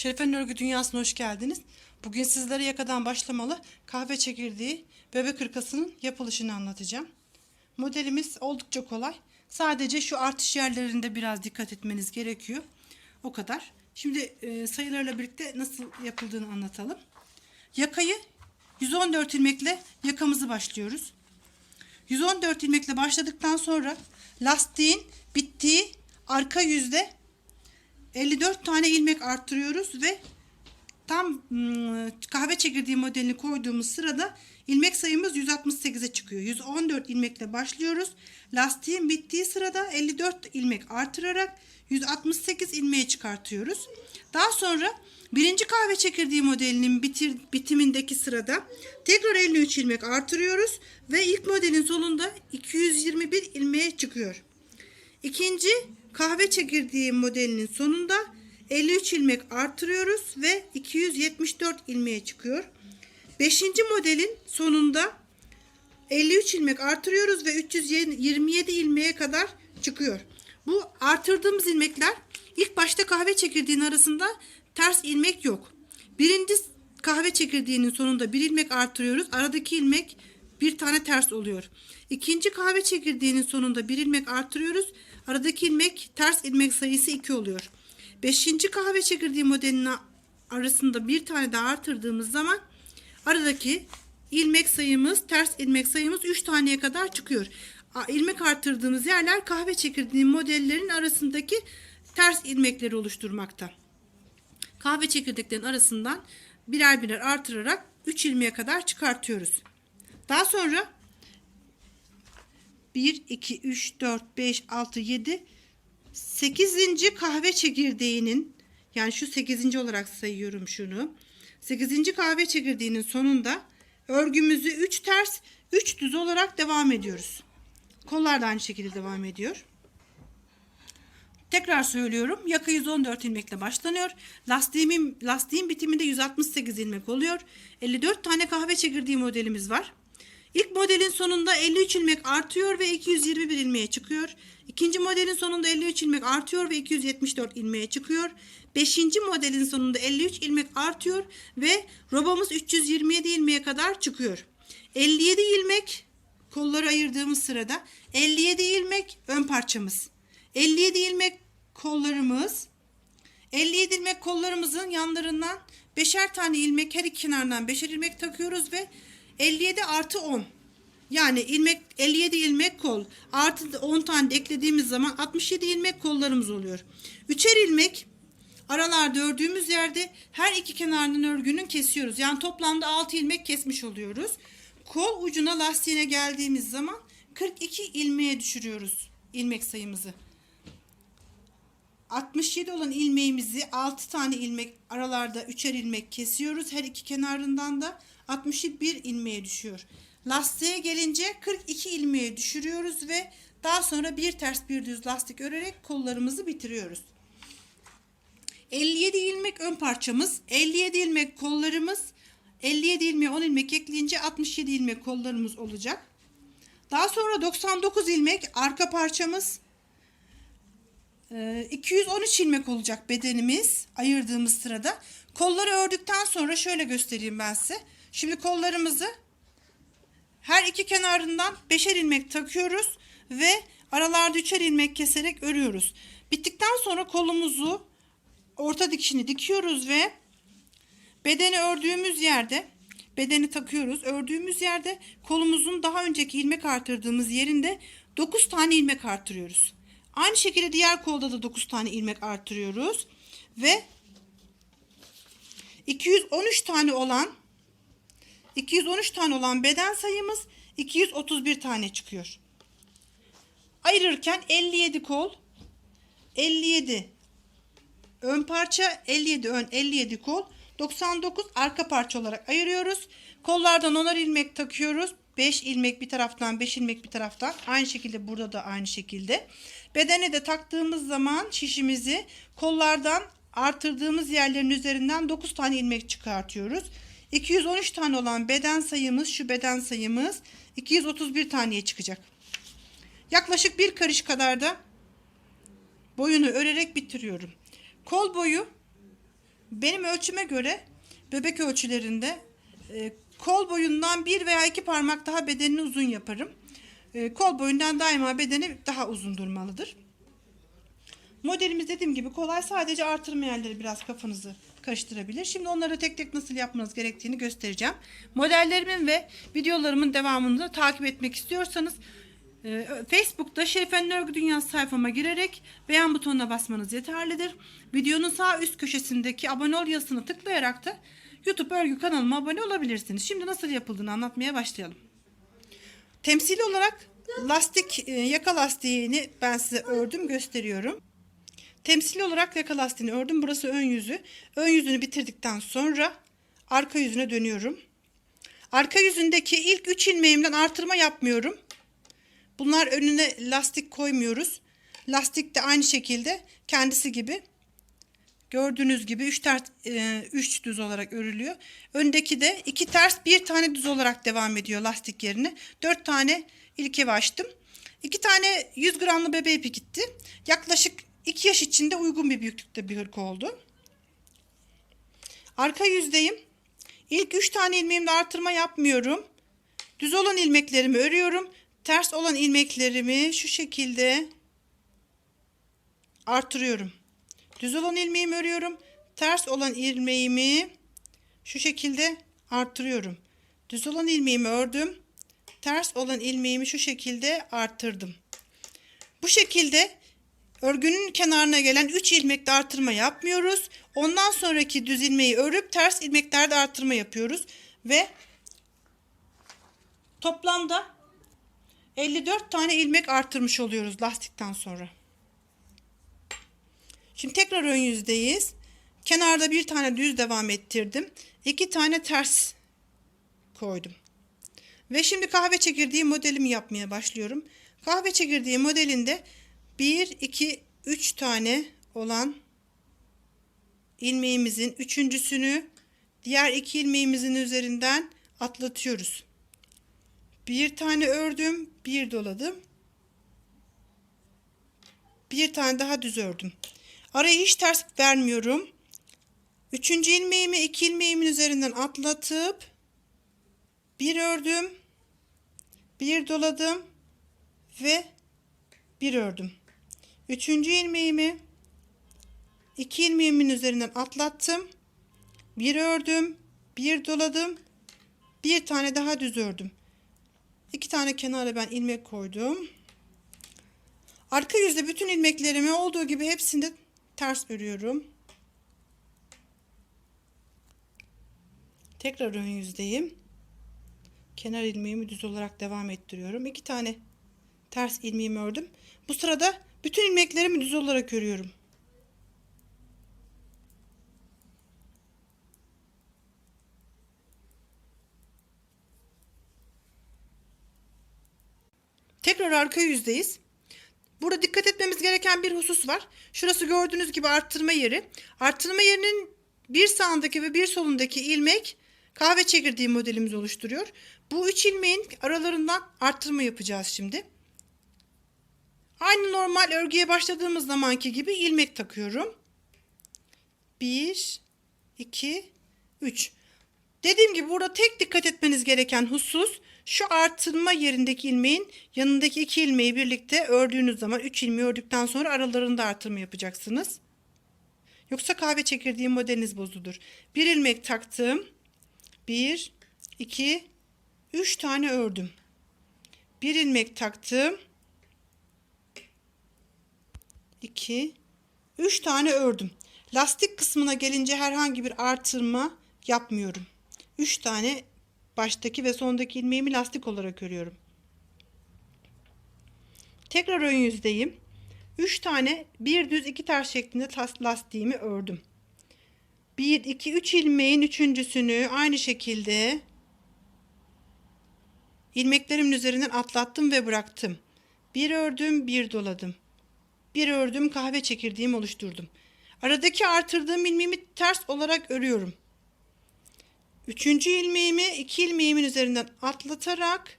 Şerefe'nin örgü dünyasına hoş geldiniz. Bugün sizlere yakadan başlamalı kahve çekirdeği bebek hırkasının yapılışını anlatacağım. Modelimiz oldukça kolay. Sadece şu artış yerlerinde biraz dikkat etmeniz gerekiyor. O kadar. Şimdi e, sayılarla birlikte nasıl yapıldığını anlatalım. Yakayı 114 ilmekle yakamızı başlıyoruz. 114 ilmekle başladıktan sonra lastiğin bittiği arka yüzde 54 tane ilmek arttırıyoruz ve tam ım, kahve çekirdeği modelini koyduğumuz sırada ilmek sayımız 168'e çıkıyor. 114 ilmekle başlıyoruz. Lastiğin bittiği sırada 54 ilmek artırarak 168 ilmeğe çıkartıyoruz. Daha sonra birinci kahve çekirdeği modelinin bitir, bitimindeki sırada tekrar 53 ilmek artırıyoruz ve ilk modelin sonunda 221 ilmeğe çıkıyor. İkinci kahve çekirdeği modelinin sonunda 53 ilmek artırıyoruz ve 274 ilmeğe çıkıyor. Beşinci modelin sonunda 53 ilmek artırıyoruz ve 327 ilmeğe kadar çıkıyor. Bu artırdığımız ilmekler ilk başta kahve çekirdeğinin arasında ters ilmek yok. Birinci kahve çekirdeğinin sonunda bir ilmek artırıyoruz. Aradaki ilmek bir tane ters oluyor. İkinci kahve çekirdeğinin sonunda bir ilmek artırıyoruz. Aradaki ilmek ters ilmek sayısı 2 oluyor. Beşinci kahve çekirdeği modelinin arasında bir tane daha artırdığımız zaman aradaki ilmek sayımız ters ilmek sayımız 3 taneye kadar çıkıyor. İlmek artırdığımız yerler kahve çekirdeği modellerin arasındaki ters ilmekleri oluşturmakta. Kahve çekirdeklerin arasından birer birer artırarak 3 ilmeğe kadar çıkartıyoruz. Daha sonra 1, 2, 3, 4, 5, 6, 7, 8. kahve çekirdeğinin yani şu 8. olarak sayıyorum şunu. 8. kahve çekirdeğinin sonunda örgümüzü 3 ters 3 düz olarak devam ediyoruz. Kollar da aynı şekilde devam ediyor. Tekrar söylüyorum. Yaka 114 ilmekle başlanıyor. Lastiğimin, lastiğin bitiminde 168 ilmek oluyor. 54 tane kahve çekirdeği modelimiz var. İlk modelin sonunda 53 ilmek artıyor ve 221 ilmeğe çıkıyor. İkinci modelin sonunda 53 ilmek artıyor ve 274 ilmeğe çıkıyor. Beşinci modelin sonunda 53 ilmek artıyor ve robamız 327 ilmeğe kadar çıkıyor. 57 ilmek kolları ayırdığımız sırada 57 ilmek ön parçamız. 57 ilmek kollarımız 57 ilmek kollarımızın yanlarından beşer tane ilmek her iki kenardan beşer ilmek takıyoruz ve 57 artı 10 yani ilmek 57 ilmek kol artı 10 tane de eklediğimiz zaman 67 ilmek kollarımız oluyor. Üçer ilmek aralarda ördüğümüz yerde her iki kenarının örgünün kesiyoruz. Yani toplamda 6 ilmek kesmiş oluyoruz. Kol ucuna lastiğine geldiğimiz zaman 42 ilmeğe düşürüyoruz ilmek sayımızı. 67 olan ilmeğimizi 6 tane ilmek aralarda 3'er ilmek kesiyoruz. Her iki kenarından da 61 ilmeğe düşüyor. Lastiğe gelince 42 ilmeğe düşürüyoruz ve daha sonra bir ters bir düz lastik örerek kollarımızı bitiriyoruz. 57 ilmek ön parçamız, 57 ilmek kollarımız, 57 ilmeğe 10 ilmek ekleyince 67 ilmek kollarımız olacak. Daha sonra 99 ilmek arka parçamız, ee, 213 ilmek olacak bedenimiz ayırdığımız sırada. Kolları ördükten sonra şöyle göstereyim ben size. Şimdi kollarımızı her iki kenarından beşer ilmek takıyoruz ve aralarda üçer ilmek keserek örüyoruz. Bittikten sonra kolumuzu orta dikişini dikiyoruz ve bedeni ördüğümüz yerde bedeni takıyoruz. Ördüğümüz yerde kolumuzun daha önceki ilmek artırdığımız yerinde 9 tane ilmek artırıyoruz. Aynı şekilde diğer kolda da 9 tane ilmek artırıyoruz. Ve 213 tane olan 213 tane olan beden sayımız 231 tane çıkıyor. Ayırırken 57 kol 57 ön parça 57 ön 57 kol 99 arka parça olarak ayırıyoruz. Kollardan 10'ar ilmek takıyoruz. 5 ilmek bir taraftan 5 ilmek bir taraftan. Aynı şekilde burada da aynı şekilde. Bedene de taktığımız zaman şişimizi kollardan artırdığımız yerlerin üzerinden 9 tane ilmek çıkartıyoruz. 213 tane olan beden sayımız şu beden sayımız 231 taneye çıkacak. Yaklaşık bir karış kadar da boyunu örerek bitiriyorum. Kol boyu Benim ölçüme göre bebek ölçülerinde e, kol boyundan bir veya iki parmak daha bedenini uzun yaparım. E, kol boyundan daima bedeni daha uzun durmalıdır. Modelimiz dediğim gibi kolay sadece artırma yerleri biraz kafanızı karıştırabilir. Şimdi onları tek tek nasıl yapmanız gerektiğini göstereceğim. Modellerimin ve videolarımın devamını da takip etmek istiyorsanız e, Facebook'ta Şerife'nin Örgü Dünyası sayfama girerek beğen butonuna basmanız yeterlidir. Videonun sağ üst köşesindeki abone ol yazısını tıklayarak da YouTube örgü kanalıma abone olabilirsiniz. Şimdi nasıl yapıldığını anlatmaya başlayalım. Temsili olarak lastik e, yaka lastiğini ben size ördüm gösteriyorum. Temsili olarak yaka lastiğini ördüm. Burası ön yüzü. Ön yüzünü bitirdikten sonra arka yüzüne dönüyorum. Arka yüzündeki ilk 3 ilmeğimden artırma yapmıyorum. Bunlar önüne lastik koymuyoruz. Lastik de aynı şekilde kendisi gibi gördüğünüz gibi 3 ters 3 düz olarak örülüyor. Öndeki de 2 ters 1 tane düz olarak devam ediyor lastik yerine. 4 tane ilk ev açtım. 2 tane 100 gramlı bebe ipi gitti. Yaklaşık 2 yaş içinde uygun bir büyüklükte bir hırka oldu. Arka yüzdeyim. İlk 3 tane ilmeğimde artırma yapmıyorum. Düz olan ilmeklerimi örüyorum. Ters olan ilmeklerimi şu şekilde artırıyorum. Düz olan ilmeğimi örüyorum. Ters olan ilmeğimi şu şekilde artırıyorum. Düz olan ilmeğimi ördüm. Ters olan ilmeğimi şu şekilde arttırdım. Bu şekilde örgünün kenarına gelen 3 ilmekte artırma yapmıyoruz. Ondan sonraki düz ilmeği örüp ters ilmeklerde artırma yapıyoruz ve toplamda 54 tane ilmek artırmış oluyoruz lastikten sonra. Şimdi tekrar ön yüzdeyiz. Kenarda bir tane düz devam ettirdim. İki tane ters koydum. Ve şimdi kahve çekirdeği modelimi yapmaya başlıyorum. Kahve çekirdeği modelinde 1, 2, 3 tane olan ilmeğimizin üçüncüsünü diğer iki ilmeğimizin üzerinden atlatıyoruz. Bir tane ördüm, bir doladım. Bir tane daha düz ördüm. Araya hiç ters vermiyorum. Üçüncü ilmeğimi iki ilmeğimin üzerinden atlatıp bir ördüm. Bir doladım ve bir ördüm. Üçüncü ilmeğimi iki ilmeğimin üzerinden atlattım. Bir ördüm, bir doladım, bir tane daha düz ördüm. İki tane kenara ben ilmek koydum. Arka yüzde bütün ilmeklerimi olduğu gibi hepsinde ters örüyorum. Tekrar ön yüzdeyim. Kenar ilmeğimi düz olarak devam ettiriyorum. İki tane ters ilmeğimi ördüm. Bu sırada bütün ilmeklerimi düz olarak örüyorum. Tekrar arka yüzdeyiz. Burada dikkat etmemiz gereken bir husus var. Şurası gördüğünüz gibi arttırma yeri. Arttırma yerinin bir sağındaki ve bir solundaki ilmek kahve çekirdeği modelimizi oluşturuyor. Bu üç ilmeğin aralarından arttırma yapacağız şimdi. Aynı normal örgüye başladığımız zamanki gibi ilmek takıyorum. 1 2 3 Dediğim gibi burada tek dikkat etmeniz gereken husus şu artırma yerindeki ilmeğin yanındaki iki ilmeği birlikte ördüğünüz zaman 3 ilmeği ördükten sonra aralarında artırma yapacaksınız. Yoksa kahve çekirdeği modeliniz bozulur. Bir ilmek taktım. 1 2 3 tane ördüm. Bir ilmek taktım. 2 3 tane ördüm. Lastik kısmına gelince herhangi bir artırma yapmıyorum. 3 tane baştaki ve sondaki ilmeğimi lastik olarak örüyorum. Tekrar ön yüzdeyim. 3 tane bir düz iki ters şeklinde lastiğimi ördüm. 1 2 3 ilmeğin üçüncüsünü aynı şekilde ilmeklerimin üzerinden atlattım ve bıraktım. Bir ördüm, bir doladım. Bir ördüm, kahve çekirdeğimi oluşturdum. Aradaki artırdığım ilmeğimi ters olarak örüyorum. Üçüncü ilmeğimi iki ilmeğimin üzerinden atlatarak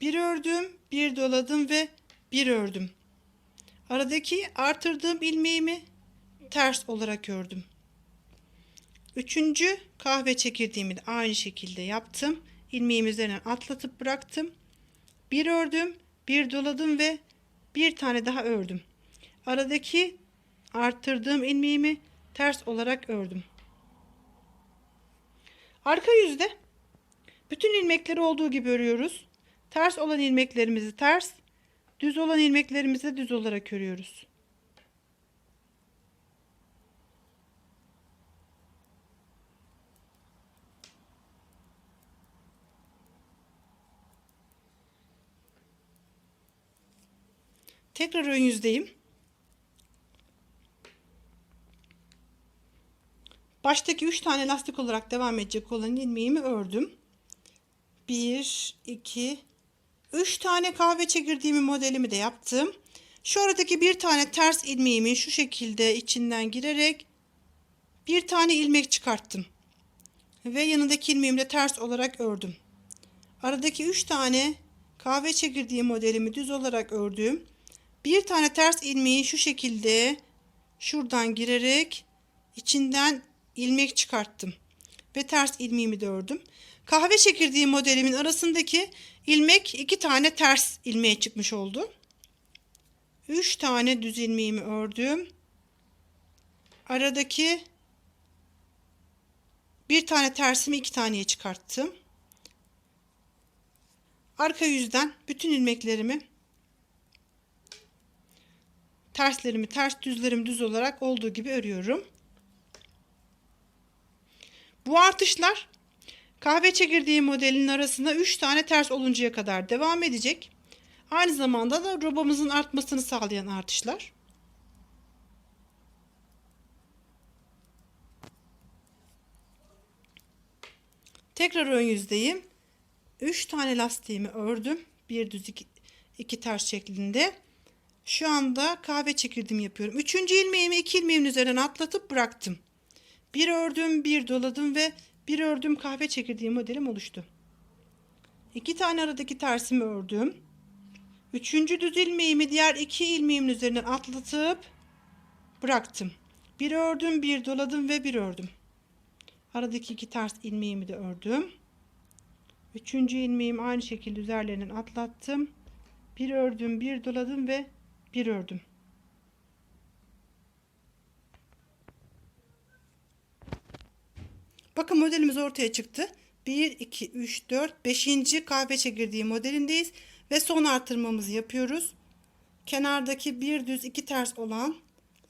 bir ördüm, bir doladım ve bir ördüm. Aradaki artırdığım ilmeğimi ters olarak ördüm. Üçüncü kahve çekirdeğimi de aynı şekilde yaptım. İlmeğimi üzerinden atlatıp bıraktım. Bir ördüm, bir doladım ve bir tane daha ördüm. Aradaki arttırdığım ilmeğimi ters olarak ördüm. Arka yüzde bütün ilmekleri olduğu gibi örüyoruz. Ters olan ilmeklerimizi ters, düz olan ilmeklerimizi de düz olarak örüyoruz. Tekrar ön yüzdeyim. Baştaki 3 tane lastik olarak devam edecek olan ilmeğimi ördüm. 1, 2, 3 tane kahve çekirdeğimi modelimi de yaptım. Şu aradaki bir tane ters ilmeğimi şu şekilde içinden girerek bir tane ilmek çıkarttım. Ve yanındaki ilmeğimi de ters olarak ördüm. Aradaki 3 tane kahve çekirdeği modelimi düz olarak ördüm. Bir tane ters ilmeği şu şekilde şuradan girerek içinden ilmek çıkarttım. Ve ters ilmeğimi de ördüm. Kahve çekirdeği modelimin arasındaki ilmek iki tane ters ilmeğe çıkmış oldu. Üç tane düz ilmeğimi ördüm. Aradaki bir tane tersimi iki taneye çıkarttım. Arka yüzden bütün ilmeklerimi terslerimi ters düzlerimi düz olarak olduğu gibi örüyorum. Bu artışlar kahve çekirdeği modelinin arasında 3 tane ters oluncaya kadar devam edecek. Aynı zamanda da robamızın artmasını sağlayan artışlar. Tekrar ön yüzdeyim. 3 tane lastiğimi ördüm. Bir düz iki, iki ters şeklinde. Şu anda kahve çekirdim yapıyorum. Üçüncü ilmeğimi iki ilmeğimin üzerinden atlatıp bıraktım. Bir ördüm, bir doladım ve bir ördüm kahve çekirdeği modelim oluştu. İki tane aradaki tersimi ördüm. Üçüncü düz ilmeğimi diğer iki ilmeğimin üzerinden atlatıp bıraktım. Bir ördüm, bir doladım ve bir ördüm. Aradaki iki ters ilmeğimi de ördüm. Üçüncü ilmeğimi aynı şekilde üzerlerinden atlattım. Bir ördüm, bir doladım ve bir ördüm. Bakın modelimiz ortaya çıktı. 1, 2, 3, 4, 5. kahve çekirdeği modelindeyiz. Ve son artırmamızı yapıyoruz. Kenardaki bir düz iki ters olan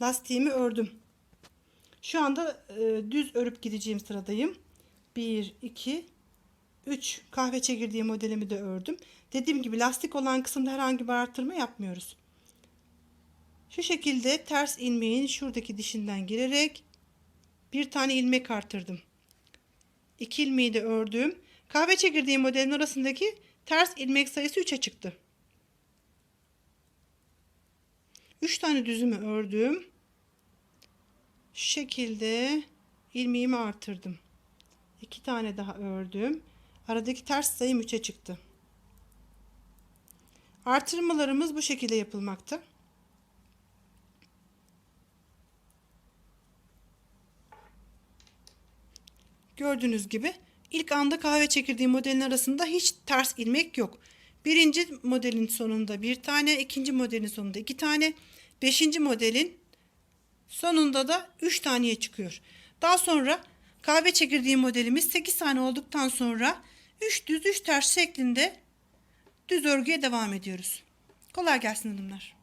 lastiğimi ördüm. Şu anda e, düz örüp gideceğim sıradayım. 1, 2, 3 kahve çekirdeği modelimi de ördüm. Dediğim gibi lastik olan kısımda herhangi bir artırma yapmıyoruz. Şu şekilde ters ilmeğin şuradaki dişinden girerek bir tane ilmek artırdım. 2 ilmeği de ördüm. Kahve çekirdeği modelin arasındaki ters ilmek sayısı 3'e çıktı. 3 tane düzümü ördüm. Şu şekilde ilmeğimi artırdım. 2 tane daha ördüm. Aradaki ters sayım 3'e çıktı. Artırmalarımız bu şekilde yapılmakta. Gördüğünüz gibi ilk anda kahve çekirdeği modelin arasında hiç ters ilmek yok. Birinci modelin sonunda bir tane, ikinci modelin sonunda iki tane, beşinci modelin sonunda da üç taneye çıkıyor. Daha sonra kahve çekirdeği modelimiz 8 tane olduktan sonra 3 düz 3 ters şeklinde düz örgüye devam ediyoruz. Kolay gelsin hanımlar.